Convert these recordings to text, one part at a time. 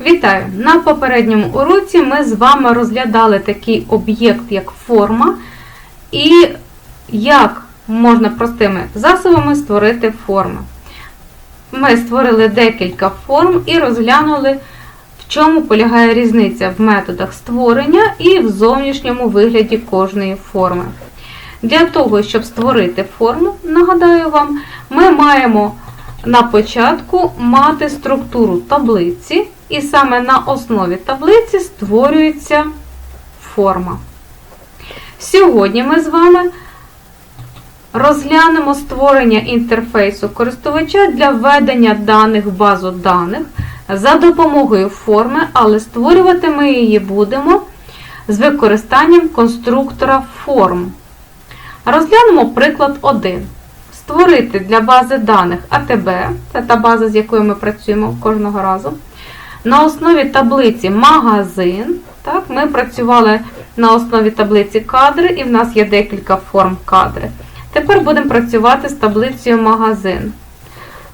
Вітаю! На попередньому уроці ми з вами розглядали такий об'єкт, як форма, і як можна простими засобами створити форми. Ми створили декілька форм і розглянули, в чому полягає різниця в методах створення і в зовнішньому вигляді кожної форми. Для того, щоб створити форму, нагадаю вам, ми маємо на початку мати структуру таблиці, і саме на основі таблиці створюється форма. Сьогодні ми з вами розглянемо створення інтерфейсу користувача для введення даних в базу даних за допомогою форми, але створювати ми її будемо з використанням конструктора форм. Розглянемо приклад 1. Створити для бази даних АТБ, це та база, з якою ми працюємо кожного разу. На основі таблиці магазин. Так, Ми працювали на основі таблиці кадри, і в нас є декілька форм кадри. Тепер будемо працювати з таблицею магазин.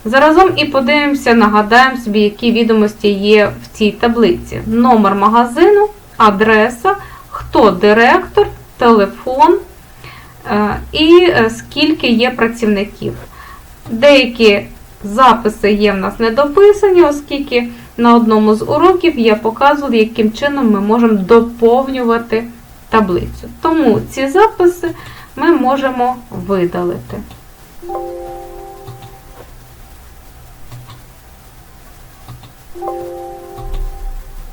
Заразом і подивимося, нагадаємо собі, які відомості є в цій таблиці. Номер магазину, адреса, хто директор, телефон е, і е, скільки є працівників. Деякі записи є в нас недописані, оскільки на одному з уроків я показувала, яким чином ми можемо доповнювати таблицю. Тому ці записи ми можемо видалити.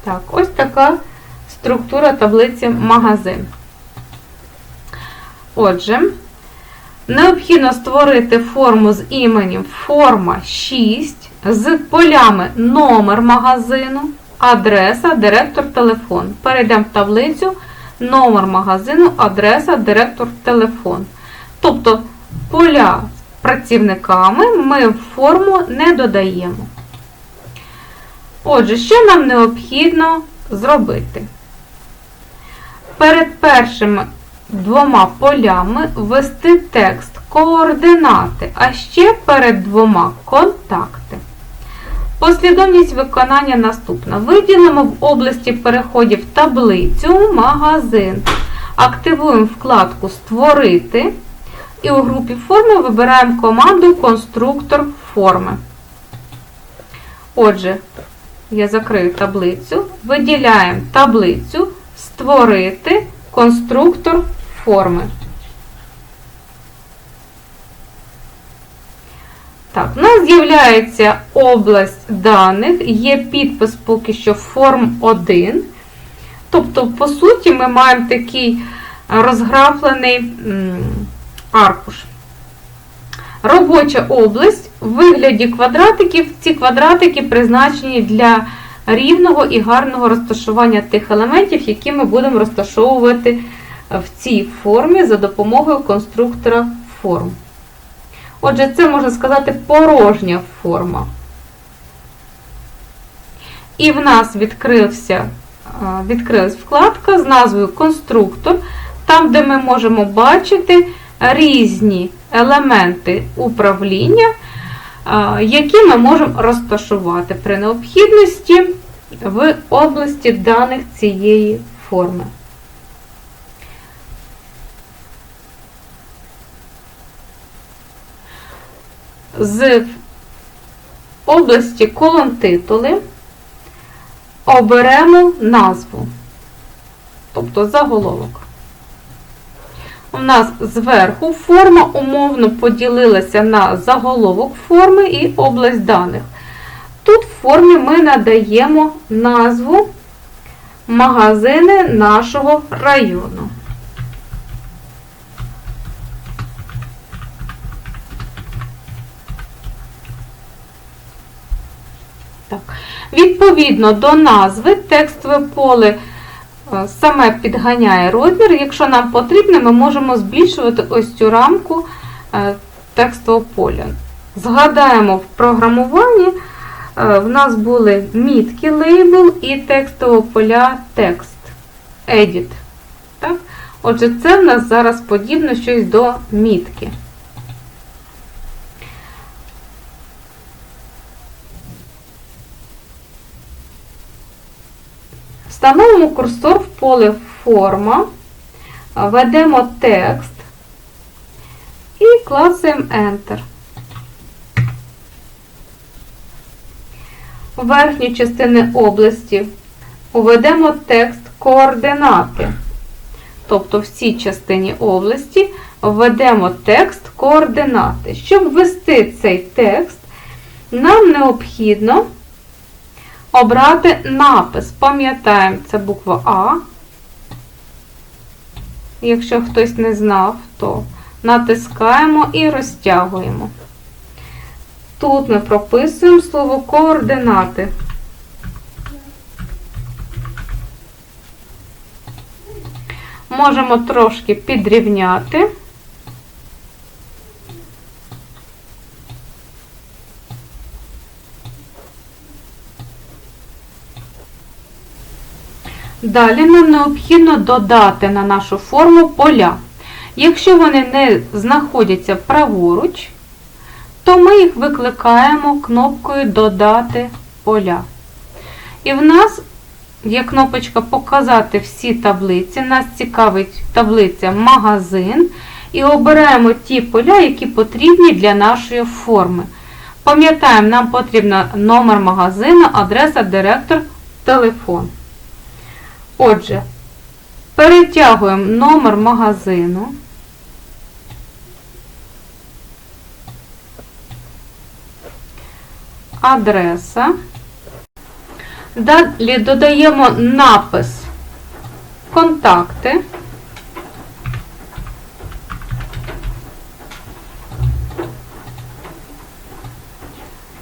Так, ось така структура таблиці магазин. Отже, необхідно створити форму з іменем форма 6 з полями номер магазину, адреса, директор, телефон. Перейдемо в таблицю номер магазину, адреса, директор, телефон. Тобто поля з працівниками ми в форму не додаємо. Отже, що нам необхідно зробити? Перед першими двома полями ввести текст координати, а ще перед двома контакти. Послідовність виконання наступна. Виділимо в області переходів таблицю магазин. Активуємо вкладку Створити і у групі форми вибираємо команду Конструктор форми. Отже, я закрию таблицю, виділяємо таблицю Створити конструктор форми. Так, у нас з'являється область даних, є підпис поки що форм 1. Тобто, по суті, ми маємо такий розграфлений аркуш. Робоча область в вигляді квадратиків. Ці квадратики призначені для рівного і гарного розташування тих елементів, які ми будемо розташовувати в цій формі за допомогою конструктора форм. Отже, це можна сказати порожня форма. І в нас відкрився, відкрилась вкладка з назвою Конструктор, там, де ми можемо бачити різні елементи управління, які ми можемо розташувати при необхідності в області даних цієї форми. з області колон титули оберемо назву, тобто заголовок. У нас зверху форма умовно поділилася на заголовок форми і область даних. Тут в формі ми надаємо назву магазини нашого району. Так. Відповідно до назви, текстове поле саме підганяє розмір. Якщо нам потрібно, ми можемо збільшувати ось цю рамку е, текстового поля. Згадаємо, в програмуванні е, в нас були мітки лейбл і текстового поля текст. Edit. Так? Отже, це в нас зараз подібно щось до мітки. Встановимо курсор в поле форма, введемо текст і клацаємо Enter. У верхню частину області введемо текст координати. Тобто в цій частині області введемо текст координати. Щоб ввести цей текст, нам необхідно обрати напис. Пам'ятаємо, це буква А. Якщо хтось не знав, то натискаємо і розтягуємо. Тут ми прописуємо слово координати. Можемо трошки підрівняти. Далі нам необхідно додати на нашу форму поля. Якщо вони не знаходяться праворуч, то ми їх викликаємо кнопкою Додати поля. І в нас є кнопочка Показати всі таблиці. Нас цікавить таблиця Магазин. І обираємо ті поля, які потрібні для нашої форми. Пам'ятаємо, нам потрібен номер магазину, адреса, директор, телефон. Отже, перетягуємо номер магазину. Адреса. Далі додаємо напис Контакти.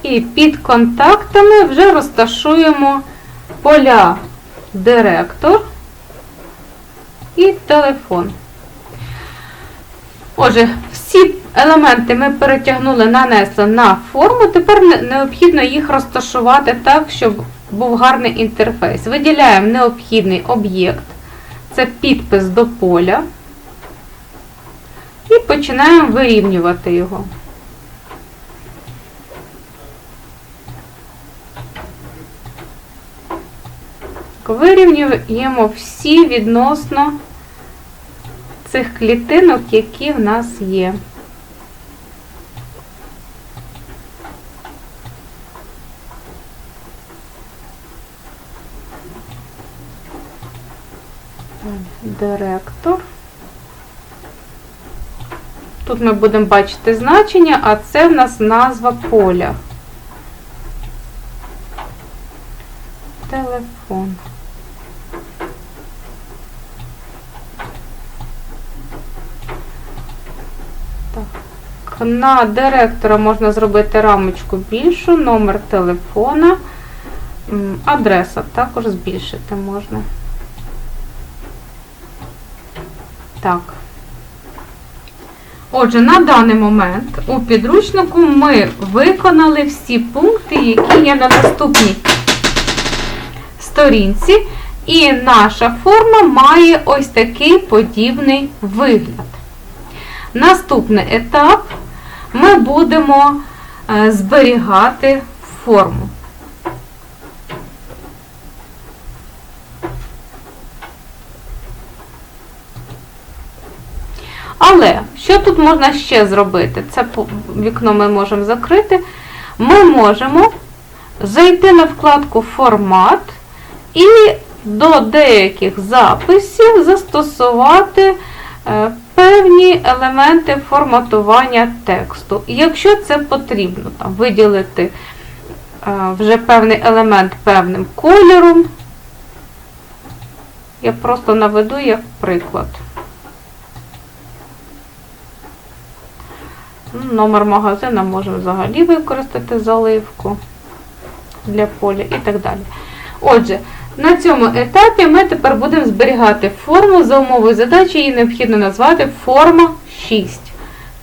І під контактами вже розташуємо поля директор і телефон. Отже, всі елементи ми перетягнули, нанесли на форму. Тепер необхідно їх розташувати так, щоб був гарний інтерфейс. Виділяємо необхідний об'єкт, це підпис до поля. І починаємо вирівнювати його. Вирівнюємо всі відносно цих клітинок, які в нас є. Директор. Тут ми будемо бачити значення, а це в нас назва поля. Телефон. Так. На директора можна зробити рамочку більшу, номер телефона, адреса також збільшити можна. Так. Отже, на даний момент у підручнику ми виконали всі пункти, які є на наступній сторінці, і наша форма має ось такий подібний вигляд. Наступний етап ми будемо е, зберігати форму. Але що тут можна ще зробити? Це вікно ми можемо закрити. Ми можемо зайти на вкладку Формат і до деяких записів застосувати е, певні елементи форматування тексту. Якщо це потрібно, там, виділити е, вже певний елемент певним кольором, я просто наведу як приклад. Ну, Номер магазина можемо взагалі використати заливку для поля і так далі. Отже, на цьому етапі ми тепер будемо зберігати форму за умовою задачі, її необхідно назвати форма 6.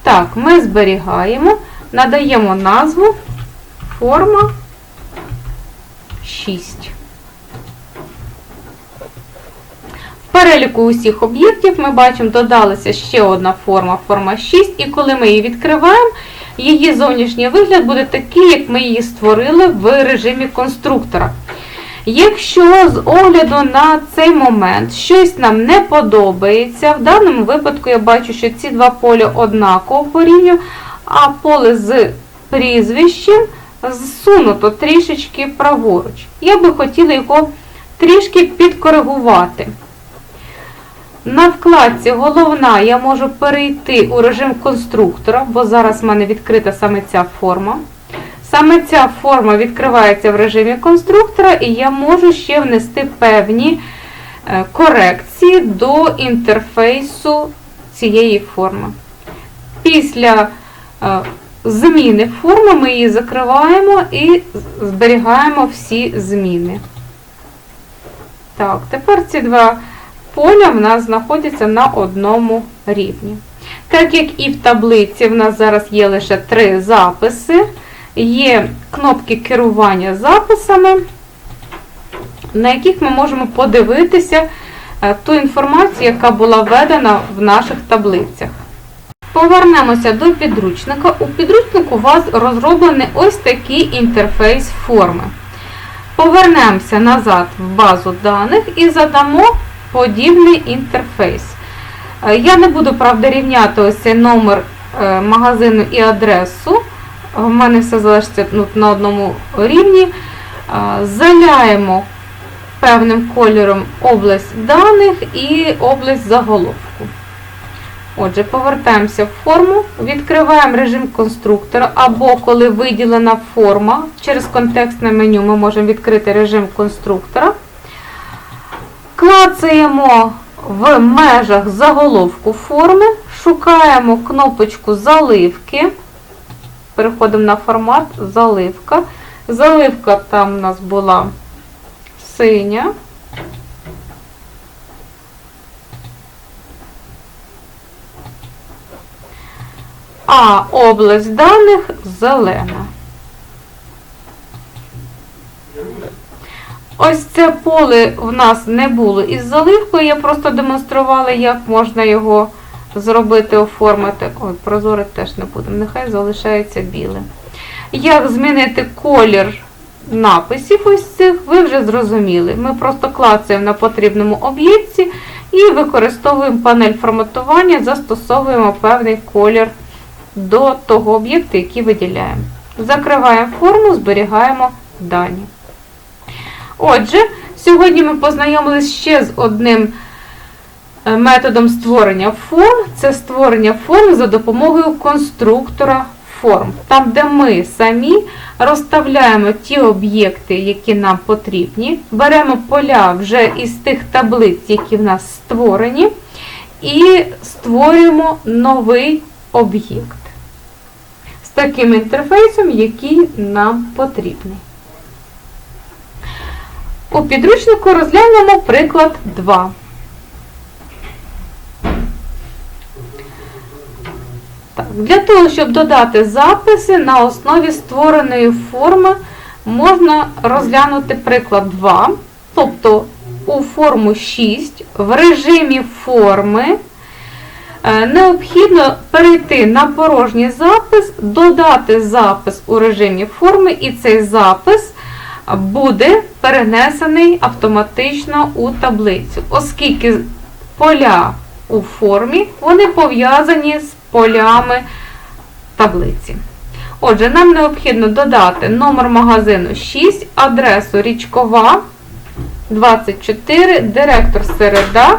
Так, ми зберігаємо, надаємо назву форма 6. В переліку усіх об'єктів ми бачимо, додалася ще одна форма, форма 6, і коли ми її відкриваємо, її зовнішній вигляд буде такий, як ми її створили в режимі конструктора. Якщо з огляду на цей момент щось нам не подобається, в даному випадку я бачу, що ці два поля однаково по рівню, а поле з прізвищем зсунуто трішечки праворуч. Я би хотіла його трішки підкоригувати. На вкладці головна я можу перейти у режим конструктора, бо зараз в мене відкрита саме ця форма. Саме ця форма відкривається в режимі конструктора, і я можу ще внести певні е, корекції до інтерфейсу цієї форми. Після е, зміни форми ми її закриваємо і зберігаємо всі зміни. Так, тепер ці два поля в нас знаходяться на одному рівні. Так як і в таблиці в нас зараз є лише три записи, є кнопки керування записами, на яких ми можемо подивитися е, ту інформацію, яка була введена в наших таблицях. Повернемося до підручника. У підручнику у вас розроблений ось такий інтерфейс форми. Повернемося назад в базу даних і задамо подібний інтерфейс. Е, Я не буду, правда, рівняти ось цей номер е, магазину і адресу. У мене все залишиться ну, на одному рівні. Заляємо певним кольором область даних і область заголовку. Отже, повертаємося в форму, відкриваємо режим конструктора, або коли виділена форма, через контекстне меню ми можемо відкрити режим конструктора. Клацаємо в межах заголовку форми, шукаємо кнопочку заливки. Переходимо на формат заливка. Заливка там у нас була синя. А область даних зелена. Ось це поле в нас не було із заливкою, я просто демонструвала, як можна його зробити, оформити. Ой, прозоре теж не будемо, нехай залишається білим. Як змінити колір написів ось цих, ви вже зрозуміли. Ми просто клацаємо на потрібному об'єкті і використовуємо панель форматування, застосовуємо певний колір до того об'єкту, який виділяємо. Закриваємо форму, зберігаємо дані. Отже, сьогодні ми познайомилися ще з одним методом створення форм. Це створення форм за допомогою конструктора форм. Там, де ми самі розставляємо ті об'єкти, які нам потрібні, беремо поля вже із тих таблиць, які в нас створені, і створюємо новий об'єкт з таким інтерфейсом, який нам потрібний. У підручнику розглянемо приклад 2. Для того, щоб додати записи на основі створеної форми, можна розглянути приклад 2, тобто у форму 6 в режимі форми е, необхідно перейти на порожній запис, додати запис у режимі форми, і цей запис буде перенесений автоматично у таблицю, оскільки поля у формі вони пов'язані з полями таблиці. Отже, нам необхідно додати номер магазину 6, адресу річкова 24, директор середа,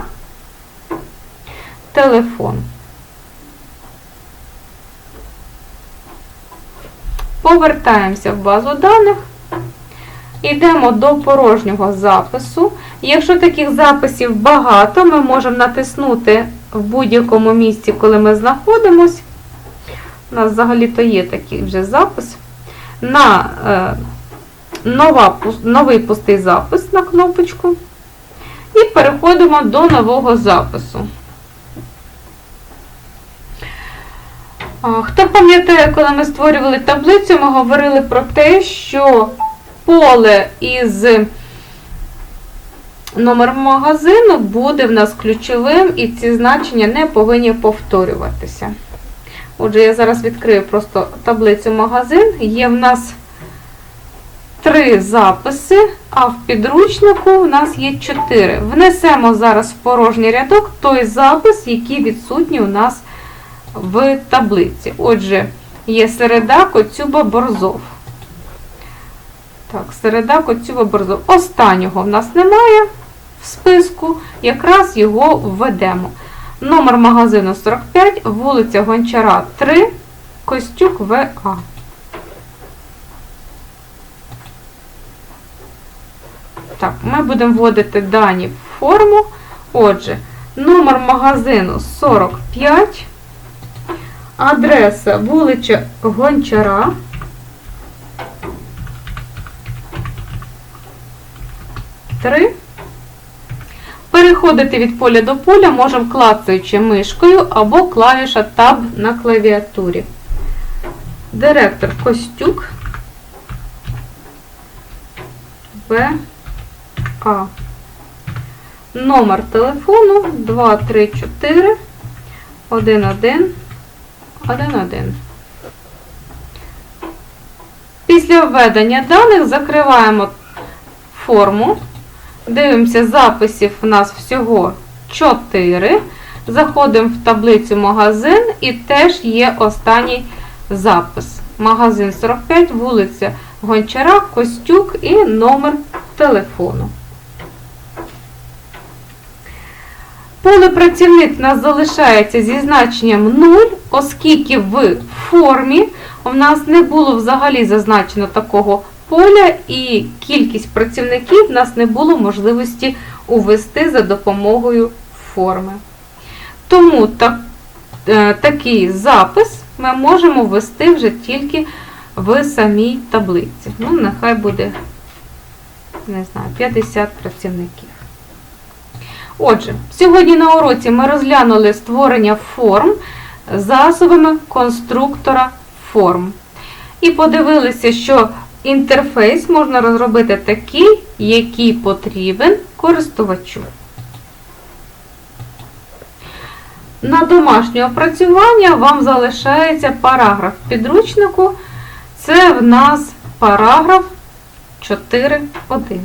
телефон. Повертаємося в базу даних. Йдемо до порожнього запису. Якщо таких записів багато, ми можемо натиснути в будь-якому місці, коли ми знаходимось. У нас взагалі-то є такий вже запис. На е, нова, новий пустий запис на кнопочку. І переходимо до нового запису. Хто пам'ятає, коли ми створювали таблицю, ми говорили про те, що поле із номером магазину буде в нас ключовим, і ці значення не повинні повторюватися. Отже, я зараз відкрию просто таблицю магазин. Є в нас три записи, а в підручнику у нас є чотири. Внесемо зараз в порожній рядок той запис, який відсутній у нас в таблиці. Отже, є середа, Коцюба, Борзов. Так, середа, Коцюба, Борзов. Останнього в нас немає в списку, якраз його введемо. Номер магазину 45, вулиця Гончара 3, Костюк ВА. Так, ми будемо вводити дані в форму. Отже, номер магазину 45, адреса вулиця Гончара. Три. Переходити від поля до поля можемо клацаючи мишкою або клавіша Tab на клавіатурі. Директор Костюк. В. А. Номер телефону 234 11 11. Після введення даних закриваємо форму. Дивимося, записів у нас всього 4. Заходимо в таблицю магазин і теж є останній запис. Магазин 45, вулиця Гончара, Костюк і номер телефону. Поле працівник у нас залишається зі значенням 0, оскільки в формі у нас не було взагалі зазначено такого поля і кількість працівників в нас не було можливості увести за допомогою форми. Тому так, е, такий запис ми можемо ввести вже тільки в самій таблиці. Ну, нехай буде, не знаю, 50 працівників. Отже, сьогодні на уроці ми розглянули створення форм засобами конструктора форм. І подивилися, що інтерфейс можна розробити такий, який потрібен користувачу. На домашнє опрацювання вам залишається параграф підручнику. Це в нас параграф 4.1.